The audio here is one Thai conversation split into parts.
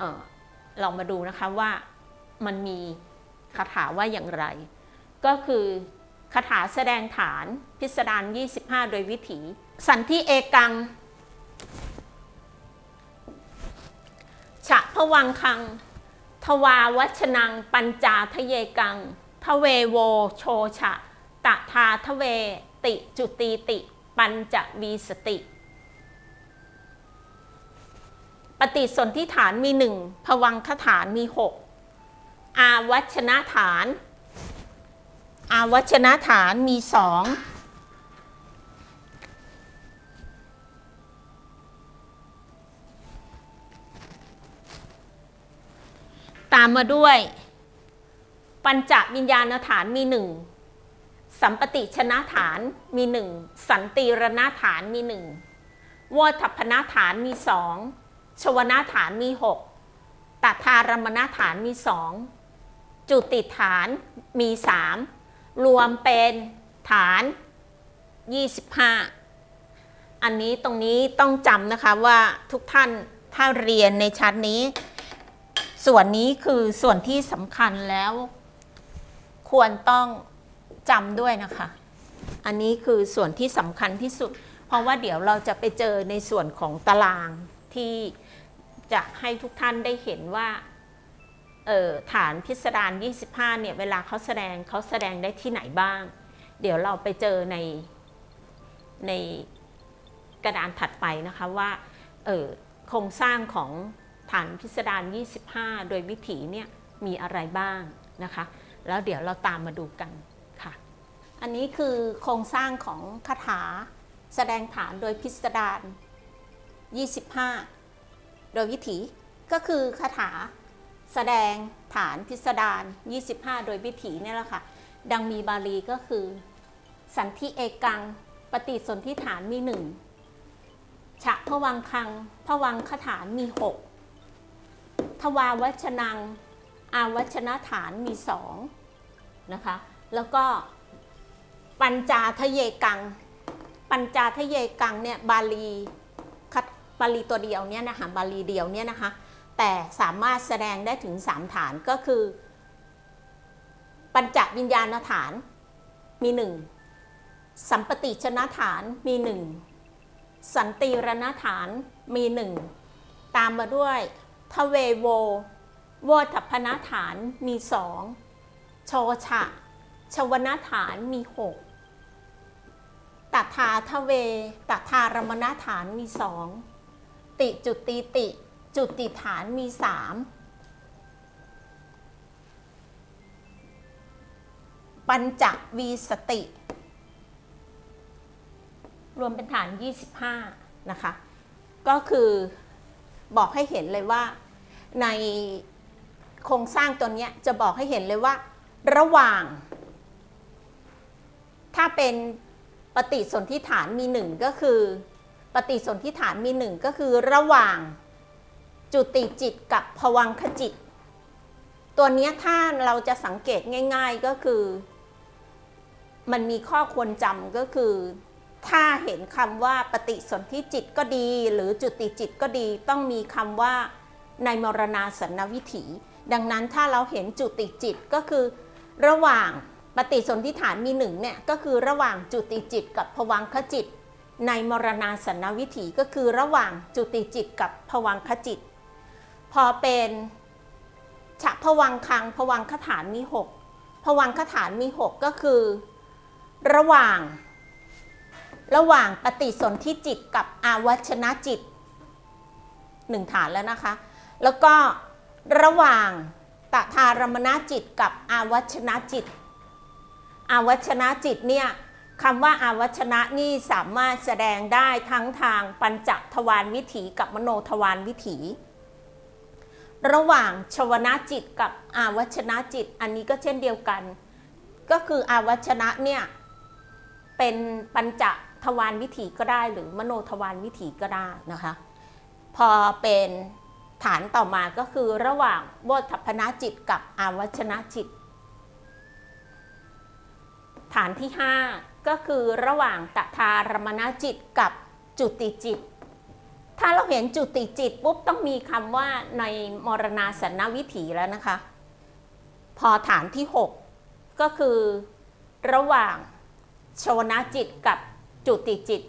เออลองมาดูนะคะว่ามันมีคาถาว่าอย่างไร ก็คือคาถาแสดงฐานพิสดาร25 โดยวิถี สันที่เอกังฉะพวังคัง ทวาวัชนัง ปัญจาทะเยกัง ทเวโวโชฉะตะทาทเวติจุตีติ ปัญจวีสติ ปฏิสนธิฐานมีหนึ่งพวังคฐานมีหกอาวัชนะฐาน อาวัชนะฐานมีสองตามมาด้วย ปัญจวิญญาณฐานมีหนึ่งสัมปติชนะฐานมีหนึ่งสันติรณฐานมีหนึ่งวทัพพนาฐานมีสอง ชวนาฐานมีหกตัทารมณฐานมีสองจุติฐานมีสามรวมเป็นฐาน 25 อันนี้ตรงนี้ต้องจำนะคะว่าทุกท่านถ้าเรียนในชั้นนี้ ส่วนนี้คือส่วนที่สำคัญแล้ว ควรต้องจำด้วยนะคะ อันนี้คือส่วนที่สำคัญที่สุด เพราะว่าเดี๋ยวเราจะไปเจอในส่วนของตาราง ที่จะให้ทุกท่านได้เห็นว่าออฐานพิสดาร 25 เนี่ย เวลาเขาแสดงเขาแสดงได้ที่ไหนบ้าง เดี๋ยวเราไปเจอในในกระดานถัดไปนะคะว่าโครงสร้างของฐานพิสดาร 25 โดยวิถีเนี่ยมีอะไรบ้างนะคะ แล้วเดี๋ยวเราตามมาดูกันค่ะ อันนี้คือโครงสร้างของคาถาแสดงฐานโดยพิสดาร 25 โดยวิถีก็คือคาถาแสดงฐานพิสดาร 25 โดยวิถีเนี่ยแหละค่ะ ดังมีบาลีก็คือ สันทิเอกัง ปฏิสนธิฐานมีหนึ่งฉะพวังคังพวังคฐานมีหกทวาวัชนัง อาวัชนะฐานมีสองนะคะ แล้วก็ปัญจาทะเยกัง ปัญจาทะเยกังเนี่ยบาลี บาลีตัวเดียวเนี่ยนะคะบาลีเดียวเนี่ยนะคะแต่สามารถแสดงได้ถึง 3 ฐานก็คือ ปัญจวิญญาณฐานมีหนึ่งสัมปติชนะฐานมีหนึ่งสันติรณฐานมีหนึ่งตามมาด้วยทเวโวโวทัพนฐานมีสองโชฉะชวนฐานมีหกตัทาทเวตัทารมณฐานมีสอง ติจุติติ จุติฐานมีสามปัญจวีสติ รวมเป็นฐาน 25 นะคะ ก็คือบอกให้เห็นเลยว่าในโครงสร้างตัวนี้จะบอกให้เห็นเลยว่า ระหว่าง ถ้าเป็นปฏิสนธิฐานมีหนึ่งก็คือ ปฏิสนธิฐานมีหนึ่งก็คือระหว่างจุติจิตกับภวังคจิต ตัวเนี้ยถ้าเราจะสังเกตง่าย ๆก็คือ มันมีข้อควรจำก็คือ ถ้าเห็นคำว่าปฏิสนธิจิตก็ดี หรือจุติจิตก็ดี ต้องมีคำว่าในมรณาสันนวิถี ดังนั้นถ้าเราเห็นจุติจิตก็คือ ระหว่างปฏิสนธิฐานมีหนึ่งเนี่ยก็คือระหว่างจุติจิตกับภวังคจิต ในมรณาสันนวิถีก็คือระหว่างจุติจิตกับภวังคจิต พอเป็นฉะภวังคังภวังคฐานมีหกภวังคฐานมีหกก็คือ ระหว่าง ระหว่างปฏิสนธิจิตกับอาวัชนะจิตหนึ่งฐานแล้วนะคะ แล้วก็ระหว่างตถารมณจิตกับอาวัชนะจิต อาวัชนะจิตเนี่ย คำว่าอาวัชนะนี่สามารถแสดงได้ทั้งทางปัญจทวารวิถีกับมโนทวารวิถี ระหว่างชวนาจิตกับอาวัชนะจิต อันนี้ก็เช่นเดียวกัน ก็คืออาวัชนะเนี่ยเป็นปัญจทวารวิถีก็ได้หรือมโนทวารวิถีก็ได้นะคะ พอเป็นฐานต่อมาก็คือระหว่างโวทัพพนาจิตกับอาวัชนะจิต ฐานที่ 5 ก็คือระหว่างตถารมณจิตกับจุติจิต ถ้าเราเห็นจุติจิตปุ๊บต้องมีคำว่าในมรณาสันนวิถีแล้วนะคะ พอฐานที่ 6 ก็คือระหว่างชวนาจิตกับจุติจิต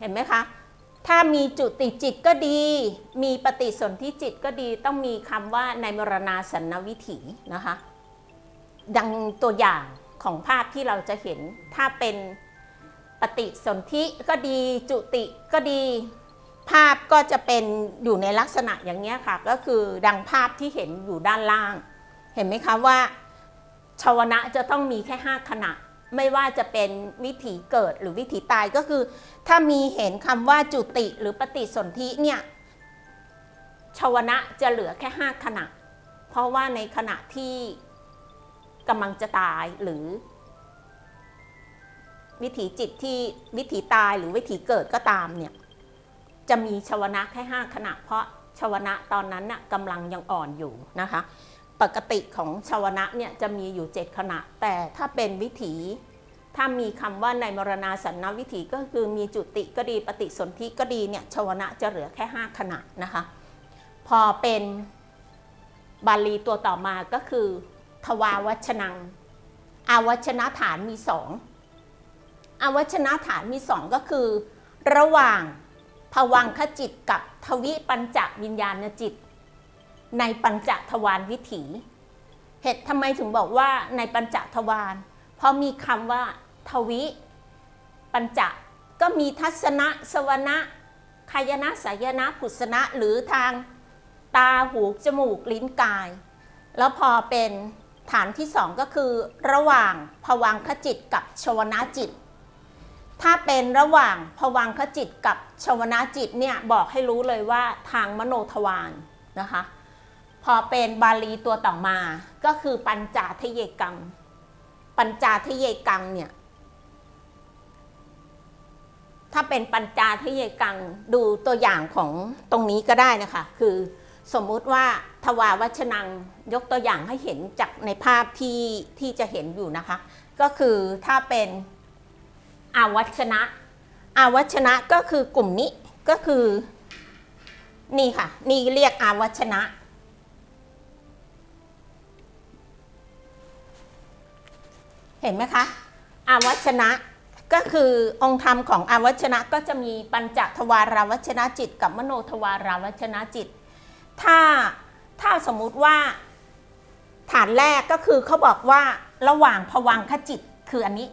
เห็นไหมคะ ถ้ามีจุติจิตก็ดี มีปฏิสนธิจิตก็ดีต้องมีคำว่าในมรณาสันนวิถีนะคะ ดังตัวอย่างของภาพที่เราจะเห็นถ้าเป็นปฏิสนธิก็ดีจุติก็ดี ภาพก็จะเป็นอยู่ในลักษณะอย่างนี้ค่ะ ก็คือดังภาพที่เห็นอยู่ด้านล่าง เห็นไหมคะว่าชาวนะจะต้องมีแค่5ขณะ ไม่ว่าจะเป็นวิถีเกิดหรือวิถีตายก็คือ ถ้ามีเห็นคำว่าจุติหรือปฏิสนธิเนี่ยชาวนะจะเหลือแค่5ขณะ เพราะว่าในขณะที่ กำลังจะตายหรือ วิถีจิตที่วิถีตายหรือวิถีเกิดก็ตามเนี่ย จะมีชวนะแค่5ขณะ เพราะชวนะตอนนั้นน่ะกำลังยังอ่อนอยู่นะคะ ปกติของชวนะเนี่ยจะมีอยู่7ขณะ แต่ถ้าเป็นวิถี ถ้ามีคำว่าในมรณาสันนวิถีก็คือมีจุติก็ดีปฏิสนธิก็ดีเนี่ยชวนะจะเหลือแค่5ขณะนะคะ พอเป็นบาลีตัวต่อมาก็คือ ทวาวัชนัง อาวัชนะฐานมีสองอาวัชนะฐานมีสองก็คือ ระหว่างภวังคจิตกับทวิปัญจวิญญาณจิต ในปัญจทวารวิถี เหตุทำไมถึงบอกว่าในปัญจทวารเพราะมีคำว่า ทวิ ปัญจก็มีทัศนะสวนะคายนะสายนะผุสนะหรือทางตาหูจมูกลิ้นกาย แล้วพอเป็น ฐานที่สองก็คือ ระหว่างภวังคจิตกับชวนาจิต ถ้าเป็นระหว่างภวังคจิตกับชวนาจิตเนี่ยบอกให้รู้เลยว่าทางมโนทวารนะคะ พอเป็นบาลีตัวต่อมาก็คือปัญจทะเยกัง ปัญจทะเยกังเนี่ยถ้าเป็นปัญจทะเยกังดูตัวอย่างของตรงนี้ก็ได้นะคะ คือสมมุติว่า วาวัชนังยกตัวอย่างให้เห็นจากในภาพที่ที่จะเห็นอยู่นะคะ ก็คือถ้าเป็นอาวัชนะ อาวัชนะก็คือกลุ่มนี้ก็คือนี่ค่ะ นี่เรียกอาวัชนะ เห็นไหมคะ อาวัชนะก็คือองค์ธรรมของอาวัชนะก็จะมีปัญจทวาราวัชนะจิต กับมโนทวาราวัชนะจิต ถ้า ถ้าสมมุติว่า ฐานแรกก็คือเขาบอกว่าระหว่างภวังคจิตคืออันนี้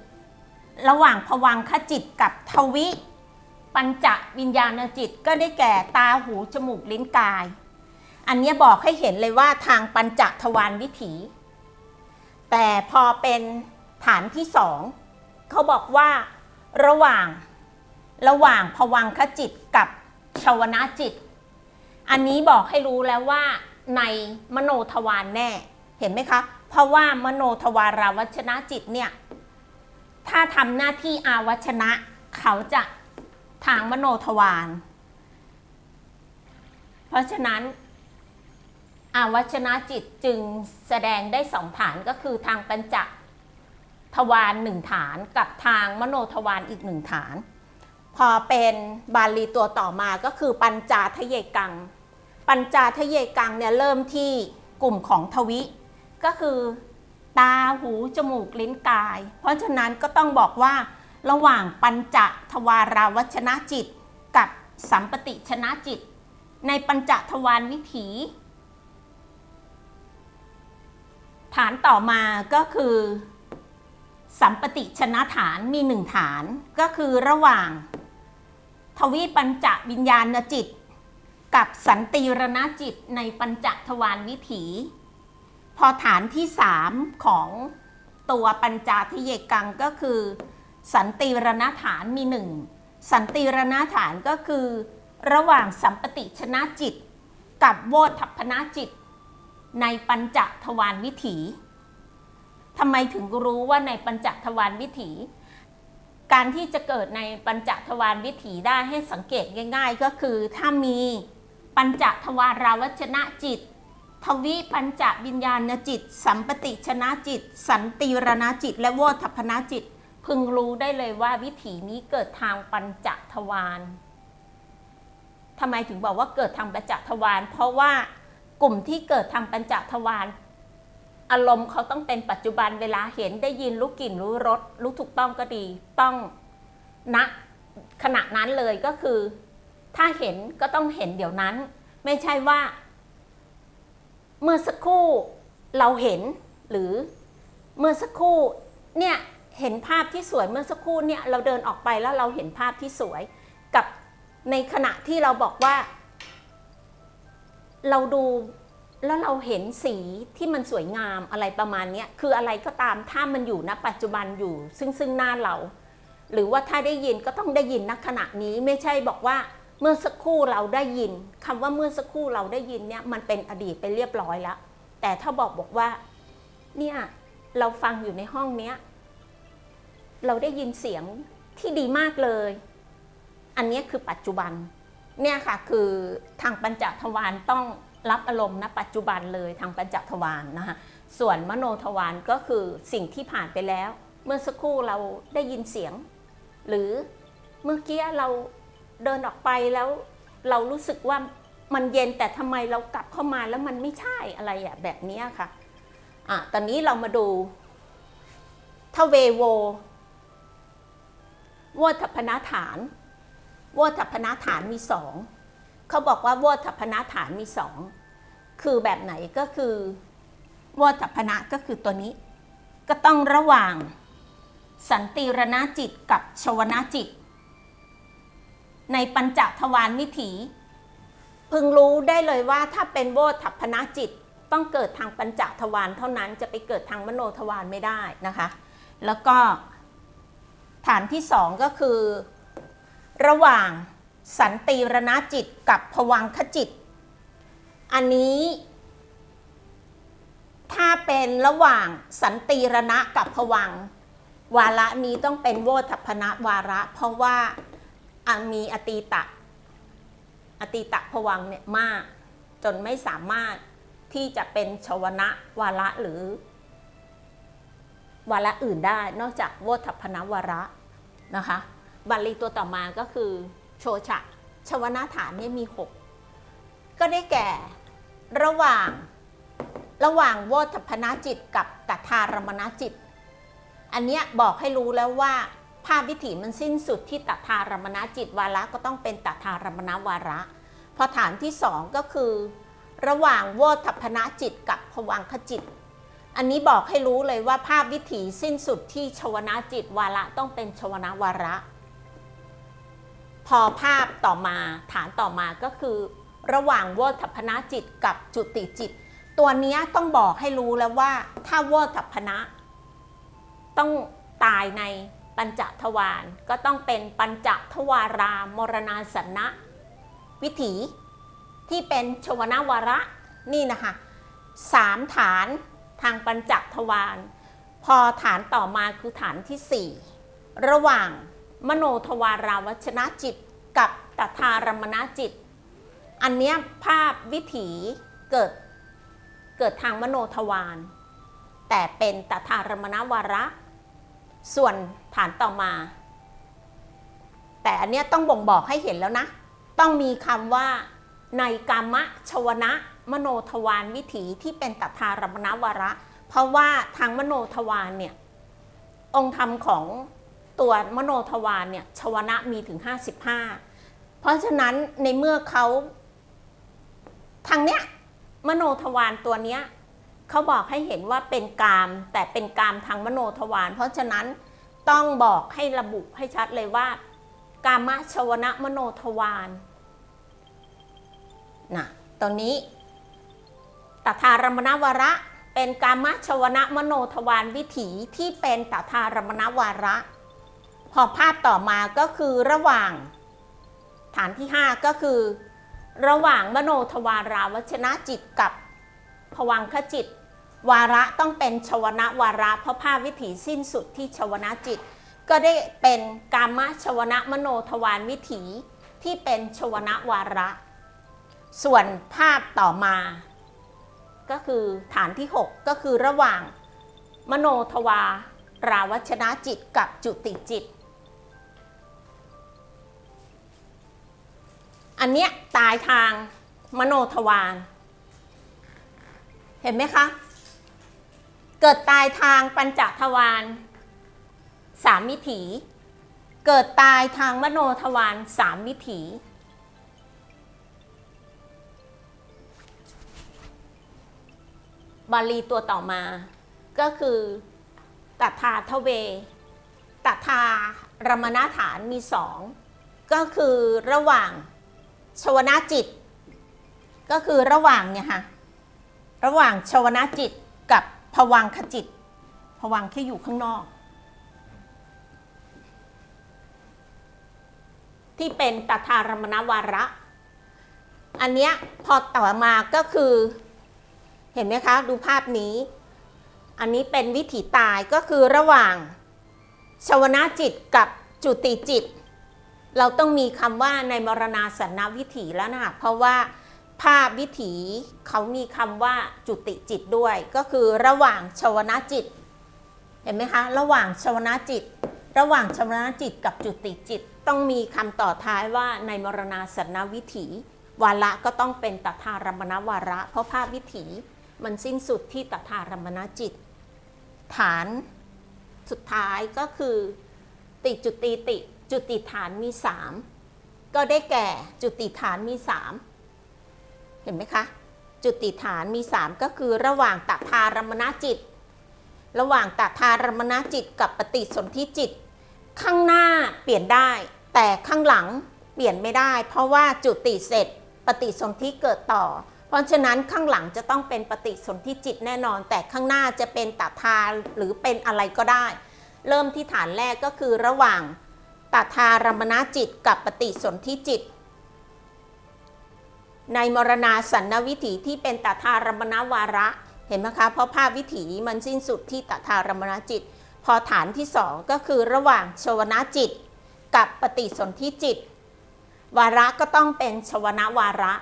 ระหว่างภวังคจิตกับทวิ ปัญจวิญญาณจิตก็ได้แก่ตาหูจมูกลิ้นกาย อันนี้บอกให้เห็นเลยว่าทางปัญจทวารวิถี แต่พอเป็นฐานที่สองเขาบอกว่าระหว่างระหว่างภวังคจิตกับชาวนะจิต อันนี้บอกให้รู้แล้วว่า ในมโนทวารแน่ เห็นไหมคะ เพราะว่ามโนทวาราวัชนะจิตเนี่ย ถ้าทำหน้าที่อาวัชนะ เขาจะทางมโนทวาร เพราะฉะนั้น อาวัชนะจิตจึงแสดงได้สองฐานก็คือทางปัญจทวารหนึ่งฐานกับทางมโนทวารอีกหนึ่งฐาน พอเป็นบาลีตัวต่อมาก็คือปัญจาทะเยกัง ปัญจาทะเยกังเนี่ยเริ่มที่กลุ่มของทวิ ก็คือตาหูจมูกลิ้นกาย เพราะฉะนั้นก็ต้องบอกว่าระหว่างปัญจทวาราวัชนะจิต กับสัมปติชนะจิต ในปัญจทวารวิถี ฐานต่อมาก็คือ สัมปติชนะฐานมีหนึ่งฐานก็คือระหว่าง ทวีปัญจวิญญาณจิต กับสันติรณจิตในปัญจทวารวิถี พอฐานที่สามของตัวปัญจาทิเยกังก็คือ สันติรณฐานมีหนึ่งสันติรณฐานก็คือ ระหว่างสัมปติชนะจิต กับโวทัพพนาจิต ในปัญจทวารวิถีทำไมถึงรู้ว่าในปัญจทวารวิถี การที่จะเกิดในปัญจทวารวิถีได้ให้สังเกตง่าย ๆ ก็คือถ้ามี ปัญจทวาราวัชนะจิต ทวิปัญจวิญญาณจิต สัมปติชนะจิต สันติรณจิต และโวทัพพนาจิต พึงรู้ได้เลยว่าวิถีนี้เกิดทางปัญจทวารทำไมถึงบอกว่าเกิดทางปัญจทวารเพราะว่ากลุ่มที่เกิดทางปัญจทวารอารมณ์เขาต้องเป็นปัจจุบันเวลาเห็นได้ยินรู้กลิ่นรู้รสรู้ถูกต้องก็ดี ต้องณขณะนั้นเลยก็คือ ถ้าเห็นก็ต้องเห็นเดี๋ยวนั้น ไม่ใช่ว่า เมื่อสักครู่เราเห็นหรือเมื่อสักครู่เนี่ยเห็นภาพที่สวยเมื่อสักครู่เนี่ยเราเดินออกไปแล้วเราเห็นภาพที่สวย กับในขณะที่เราบอกว่า เราดูแล้วเราเห็นสีที่มันสวยงามอะไรประมาณนี้คืออะไรก็ตามถ้ามันอยู่ณปัจจุบันอยู่ ซึ่งซึ่งหน้าเรา หรือว่าถ้าได้ยินก็ต้องได้ยินณขณะนี้ไม่ใช่บอกว่า เมื่อสักครู่เราได้ยินคำว่าเมื่อสักครู่เราได้ยินเนี่ยมันเป็นอดีตไปเรียบร้อยแล้วแต่ถ้าบอกบอกว่า เนี่ยเราฟังอยู่ในห้องเนี้ยเราได้ยินเสียงที่ดีมากเลย อันนี้คือปัจจุบัน เนี่ยค่ะคือทางปัญจทวารต้องรับอารมณ์ณปัจจุบันเลยทางปัญจทวารนะคะส่วนมโนทวารก็คือสิ่งที่ผ่านไปแล้ว เมื่อสักครู่เราได้ยินเสียง หรือเมื่อกี้เรา เดินออกไปแล้วเรารู้สึกว่ามันเย็นแต่ทำไมเรากลับเข้ามาแล้วมันไม่ใช่อะไรอะแบบนี้ค่ะอะตอนนี้เรามาดูทเวโววอทัพนาฐานวอทัพนาฐานมีสองเขาบอกว่าวอทัพนาฐานมีสองคือแบบไหนก็คือวอทัพนะก็คือตัวนี้ ก็ต้องระหว่างสันติรณจิตกับชวนาจิต ในปัญจทวารวิถี พึงรู้ได้เลยว่าถ้าเป็นโวทัพนาจิตต้องเกิดทางปัญจทวารเท่านั้นจะไปเกิดทางมโนทวารไม่ได้นะคะ แล้วก็ฐานที่สองก็คือ ระหว่างสันติรณจิตกับผวังคจิต อันนี้ถ้าเป็นระหว่างสันติรณะกับผวัง วาระนี้ต้องเป็นโวทัพนะวาระ เพราะว่า มีอตีตะ อตีตะผวังเนี่ยมาก จนไม่สามารถที่จะเป็นชวนะวาระหรือ วาระอื่นได้ นอกจากโวทัพนวาระนะคะบาลีตัวต่อมาก็คือ โชชะ ชวนาฐานเนี่ยมี 6 ก็ได้แก่ระหว่างระหว่างโวทัพนาจิตกับตัทารมณจิต อันเนี้ยบอกให้รู้แล้วว่า ภาพวิถีมันสิ้นสุดที่ตัทารมณจิตวาระก็ต้องเป็นตัทารมณวาระ พอฐานที่สองก็คือ ระหว่างโวทัพนาจิตกับภวังคจิต อันนี้บอกให้รู้เลยว่าภาพวิถีสิ้นสุดที่ชวนาจิตวาระต้องเป็นชวนาวาระ พอภาพต่อมาฐานต่อมาก็คือ ระหว่างโวทัพนาจิตกับจุติจิต ตัวนี้ต้องบอกให้รู้แล้วว่าถ้าโวทัพนะต้องตายใน ปัญจทวารก็ต้องเป็นปัญจทวารามรณาสนะ วิถีที่เป็นชวนาวาระนี่นะคะสามฐานทางปัญจทวารพอฐานต่อมาคือฐานที่สี่ระหว่างมโนทวาราวัชนะจิตกับตถารมณจิต อันเนี้ยภาพวิถีเกิดเกิดทางมโนทวารแต่เป็นตถารมณวาระ ส่วนฐานต่อมา แต่อันเนี้ยต้องบ่งบอกให้เห็นแล้วนะ ต้องมีคำว่าในกามะชวนะ มโนทวารวิถีที่เป็นตถารมณวาระ เพราะว่าทางมโนทวารเนี่ย องค์ธรรมของตัวมโนทวารเนี่ยชวนะมีถึง 55 เพราะฉะนั้นในเมื่อเขาทางเนี้ยมโนทวารตัวเนี้ย เขาบอกให้เห็นว่าเป็นกาม แต่เป็นกามทางมโนทวาร เพราะฉะนั้นต้องบอกให้ระบุให้ชัดเลยว่า กามะชวนะมโนทวารนะตอนนี้ตถารมณวาระเป็นกามะชวนะมโนทวารวิถีที่เป็นตถารมณวาระ พอภาพต่อมาก็คือระหว่าง ฐานที่ 5 ก็คือ ระหว่างมโนทวาราวชนะจิตกับ ผวังคจิต วาระต้องเป็นชวนะวาระ เพราะภาพวิถีสิ้นสุดที่ชวนะจิต ก็ได้เป็นกามชวนะมโนทวารวิถีที่เป็นชวนะวาระ ส่วนภาพต่อมา ก็คือฐานที่ 6 ก็คือระหว่างมโนทวาราวัชนะจิตกับจุติจิต อันเนี้ยตายทางมโนทวาร เห็นไหมคะ เกิดตายทางปัญจทวารสามมิถี เกิดตายทางมโนทวารสามมิถี บาลีตัวต่อมา ก็คือตัทาทเวตัทารมณฐานมีสองก็คือระหว่างชวนาจิต ก็คือระหว่างเนี่ยค่ะ ระหว่างชวนาจิตกับผวังคจิตผวังแค่อยู่ข้างนอก ที่เป็นตถารมณวาระ อันเนี้ยพอต่อมาก็คือ เห็นไหมคะ ดูภาพนี้ อันนี้เป็นวิถีตายก็คือระหว่างชวนาจิตกับจุติจิต เราต้องมีคำว่าในมรณาสันนวิถีแล้วนะคะเพราะว่า ภาพวิถีเขามีคำว่าจุติจิตด้วย ก็คือระหว่างชวนาจิต เห็นไหมคะ ระหว่างชวนาจิต ระหว่างชวนาจิตกับจุติจิต ต้องมีคำต่อท้ายว่าในมรณาสันนวิถี วาระก็ต้องเป็นตถารมณวาระ เพราะภาพวิถีมันสิ้นสุดที่ตถารมณจิต ฐานสุดท้ายก็คือ ติจุติติ จุติฐานมีสามก็ได้แก่จุติฐานมีสาม เห็นไหมคะ จุติฐานมีสามก็คือระหว่างตถารมณจิต ระหว่างตถารมณจิตกับปฏิสนธิจิต ข้างหน้าเปลี่ยนได้ แต่ข้างหลังเปลี่ยนไม่ได้ เพราะว่าจุติเสร็จ ปฏิสนธิเกิดต่อ เพราะฉะนั้นข้างหลังจะต้องเป็นปฏิสนธิจิตแน่นอน แต่ข้างหน้าจะเป็นตถาหรือเป็นอะไรก็ได้ เริ่มที่ฐานแรกก็คือระหว่างตถารมณจิตกับปฏิสนธิจิต ในมรณาสันนวิถีที่เป็นตถารมณวาระ เห็นไหมคะ เพราะภาพวิถีมันสิ้นสุดที่ตถารมณจิต พอฐานที่สองก็คือระหว่างชวนาจิต กับปฏิสนธิจิต วาระก็ต้องเป็นชวนาวาระ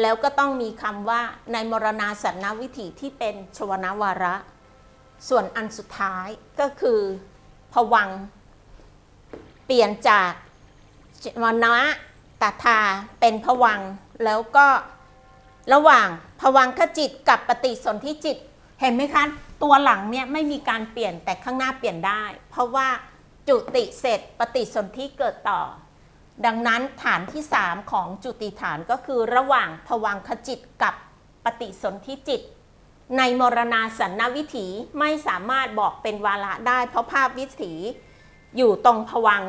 แล้วก็ต้องมีคำว่าในมรณาสันนวิถีที่เป็นชวนาวาระ ส่วนอันสุดท้ายก็คือผวังเปลี่ยนจากวนะตถาเป็นผวัง แล้วก็ระหว่างผวังคจิตกับปฏิสนธิจิต เห็นไหมคะ ตัวหลังเนี่ยไม่มีการเปลี่ยนแต่ข้างหน้าเปลี่ยนได้ เพราะว่าจุติเสร็จปฏิสนธิเกิดต่อ ดังนั้นฐานที่ 3 ของจุติฐานก็คือระหว่างผวังคจิตกับปฏิสนธิจิต ในมรณาสันนวิถีไม่สามารถบอกเป็นวาระได้ เพราะภาพวิถีอยู่ตรงผวัง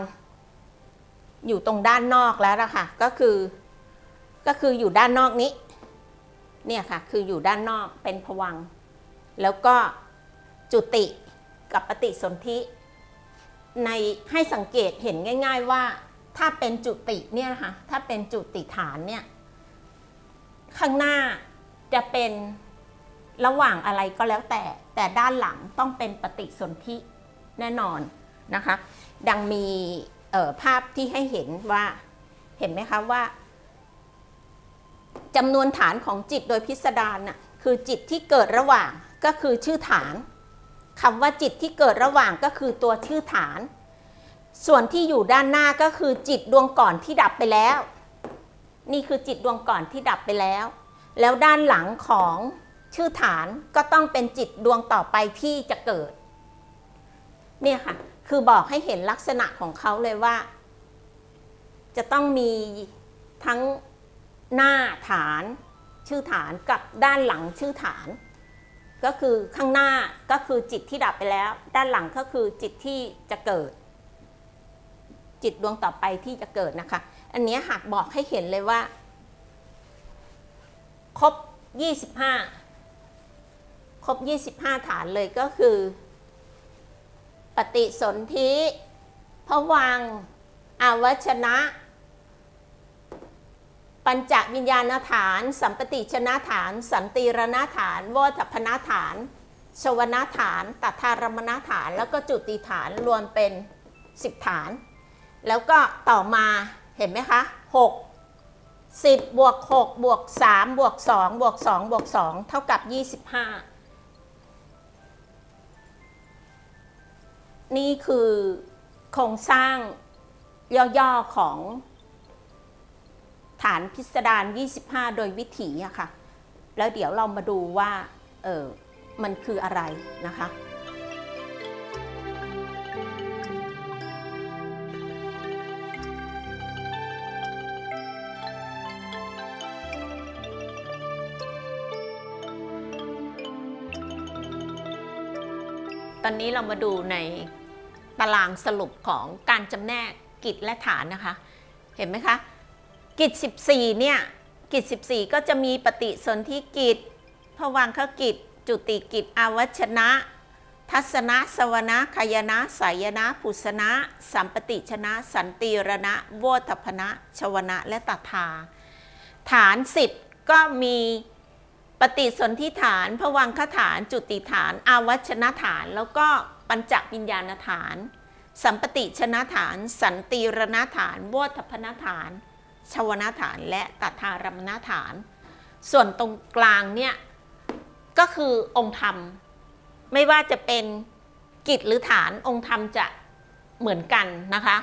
อยู่ตรงด้านนอกแล้วละค่ะก็คือ ก็คืออยู่ด้านนอกนี้ เนี่ยค่ะ คืออยู่ด้านนอกเป็นผวัง แล้วก็จุติกับปฏิสนธิ ในให้สังเกตเห็นง่าย ๆว่าถ้าเป็นจุติเนี่ยนะคะถ้าเป็นจุติฐานเนี่ย ข้างหน้าจะเป็นระหว่างอะไรก็แล้วแต่ แต่ด้านหลังต้องเป็นปฏิสนธิแน่นอนนะคะ ดังมีภาพที่ให้เห็นว่า เห็นไหมคะว่า จำนวนฐานของจิตโดยพิสดารน่ะคือจิตที่เกิดระหว่างก็คือชื่อฐานคำว่าจิตที่เกิดระหว่างก็คือตัวชื่อฐาน ส่วนที่อยู่ด้านหน้าก็คือจิตดวงก่อนที่ดับไปแล้ว นี่คือจิตดวงก่อนที่ดับไปแล้ว แล้วด้านหลังของชื่อฐานก็ต้องเป็นจิตดวงต่อไปที่จะเกิด เนี่ยค่ะ คือบอกให้เห็นลักษณะของเขาเลยว่า จะต้องมีทั้ง หน้าฐานชื่อฐานกับด้านหลังชื่อฐาน ก็คือข้างหน้าก็คือจิตที่ดับไปแล้ว ด้านหลังก็คือจิตที่จะเกิด จิตดวงต่อไปที่จะเกิดนะคะ อันนี้หากบอกให้เห็นเลยว่า ครบ 25 ครบ 25 ฐานเลยก็คือ ปฏิสนธิพวังอาวชนะ ปัญจวิญญาณฐาน สัมปติชนะฐาน สันติรณฐานวทัพนฐาน ชวนาฐานตัทารมณฐาน แล้วก็จุติฐานรวมเป็น 10 ฐาน แล้วก็ต่อมาเห็นไหมคะ 6 10บวก6บวก3บวก2บวก2บวก2เท่ากับ 25 นี่คือโครงสร้างย่อๆของ ฐานพิสดาร25 โดยวิถีอะค่ะ แล้วเดี๋ยวเรามาดูว่า เออมันคืออะไรนะคะตอนนี้เรามาดูในตารางสรุปของการจำแนกกิจและฐานนะคะ เห็นไหมคะ กิจ 14 เนี่ย กิจ 14 ก็จะมีปฏิสนธิกิจพวังคกิจ จุติกิจอวัชนะ ทัศนะ สวนะคายนะ สายนะพุสนะ สัมปติชนะ สันติรณะ โวทพนะ ชวนะ และตถา ฐาน 10 ก็มีปฏิสนธิฐานพวังคฐาน จุติฐาน อาวัชนะฐาน แล้วก็ปัญจวิญญาณฐาน สัมปติชนะฐาน สันติรณฐาน โวทพนฐาน ชวนาฐานและตัทารมณฐาน ส่วนตรงกลางเนี่ยก็คือองค์ธรรม ไม่ว่าจะเป็นกิจหรือฐานองค์ธรรมจะเหมือนกันนะคะ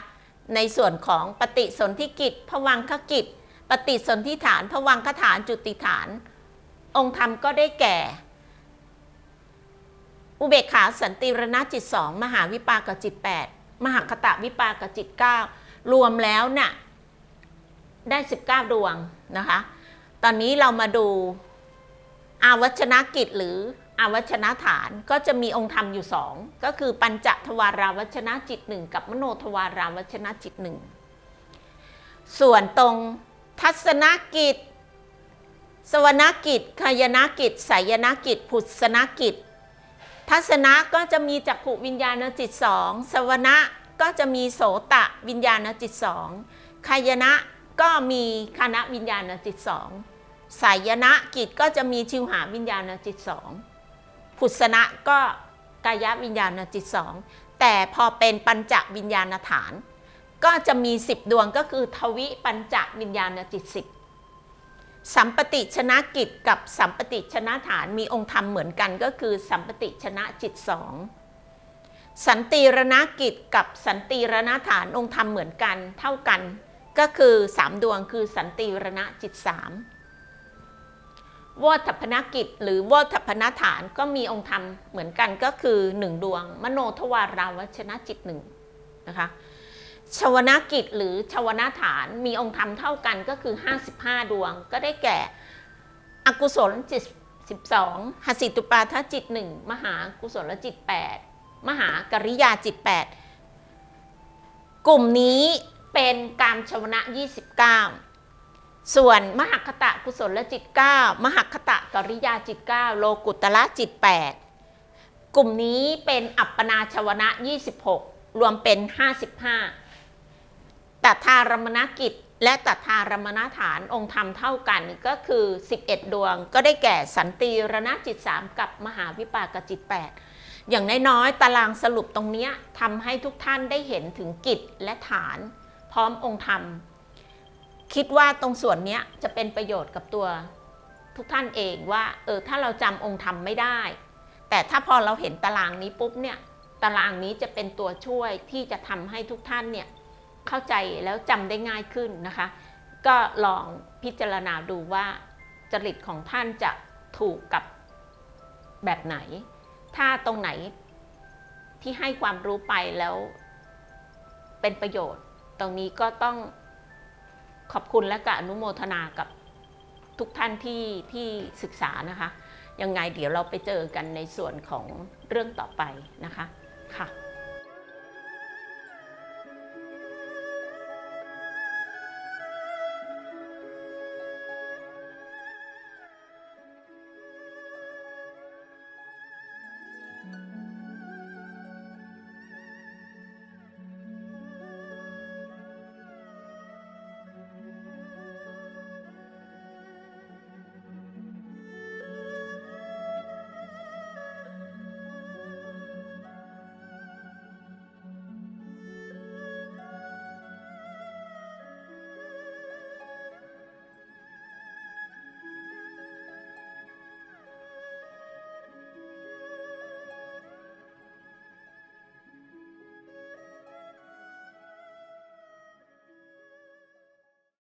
ในส่วนของปฏิสนธิกิจพวังคกิจ ปฏิสนธิฐานพวังคฐานจุติฐาน องค์ธรรมก็ได้แก่ อุเบกขาสันติรณจิตสองมหาวิปากจิต 8 มหาคตะวิปากจิต 9 รวมแล้วน่ะ ได้ 19 ดวงนะคะ ตอนนี้เรามาดูอาวัชนะกิจหรืออาวัชนะฐานก็จะมีองค์ธรรมอยู่สองก็คือปัญจทวาราวัชนะจิตหนึ่งกับมโนทวาราวัชนะจิตหนึ่งส่วนตรงทัศนกิจ สวนกิจคายนกิจสายนกิจพุทธนกิจ ทัศนะก็จะมีจักขุวิญญาณจิตสองสวนะก็จะมีโสตะวิญญาณจิตสองคายนะ ก็มีคณะวิญญาณจิตสองสายนะกิจก็จะมีชิวหาวิญญาณจิตสองพุทธนะก็กายวิญญาณจิตสองแต่พอเป็นปัญจวิญญาณฐาน ก็จะมี10ดวงก็คือทวิปัญจวิญญาณจิตสิบสัมปติชนะกิจกับสัมปติชนะฐานมีองค์ธรรมเหมือนกันก็คือสัมปติชนะจิตสองสันติรณกิจกับสันติรณฐานองค์ธรรมเหมือนกันเท่ากัน ก็คือสามดวงคือสันติรณะจิตสามวอทัพนกิจ หรือวอทัพนฐานก็มีองค์ธรรมเหมือนกันก็คือหนึ่งดวง มโนทวาราวัชนะจิตหนึ่งนะคะชวนกิจหรือชวนฐานมีองค์ธรรมเท่ากันก็คือ 55 ดวง ก็ได้แก่ อกุศลจิต 12หสิตุปาทจิต 1 มหากุศลจิต 8 มหากริยาจิต 8 กลุ่มนี้ เป็นกามชวนะ 29 ส่วนมหคตะกุศลจิต 9 มหคตะกริยาจิต 9 โลกุตละจิต 8 กลุ่มนี้เป็นอัปปนาชวนะ 26 รวมเป็น 55ตัทารมณกิจและตัทารมณฐานองค์ธรรมเท่ากันก็คือ 11 ดวงก็ได้แก่สันติรณจิต 3 กับมหาวิปากจิต 8 อย่างน้อยๆ ตารางสรุปตรงนี้ทำให้ทุกท่านได้เห็นถึงกิจและฐาน พร้อมองค์ธรรม คิดว่าตรงส่วนนี้จะเป็นประโยชน์กับตัวทุกท่านเองว่าเออถ้าเราจำองค์ธรรมไม่ได้ แต่ถ้าพอเราเห็นตารางนี้ปุ๊บเนี่ยตารางนี้จะเป็นตัวช่วยที่จะทำให้ทุกท่านเนี่ยเข้าใจแล้วจำได้ง่ายขึ้นนะคะ ก็ลองพิจารณาดูว่าจริตของท่านจะถูกกับแบบไหน ถ้าตรงไหนที่ให้ความรู้ไปแล้วเป็นประโยชน์ ตรงนี้ก็ต้องขอบคุณและก็อนุโมทนากับทุกท่านที่ที่ศึกษานะคะ ยังไงเดี๋ยวเราไปเจอกันในส่วนของเรื่องต่อไปนะคะค่ะ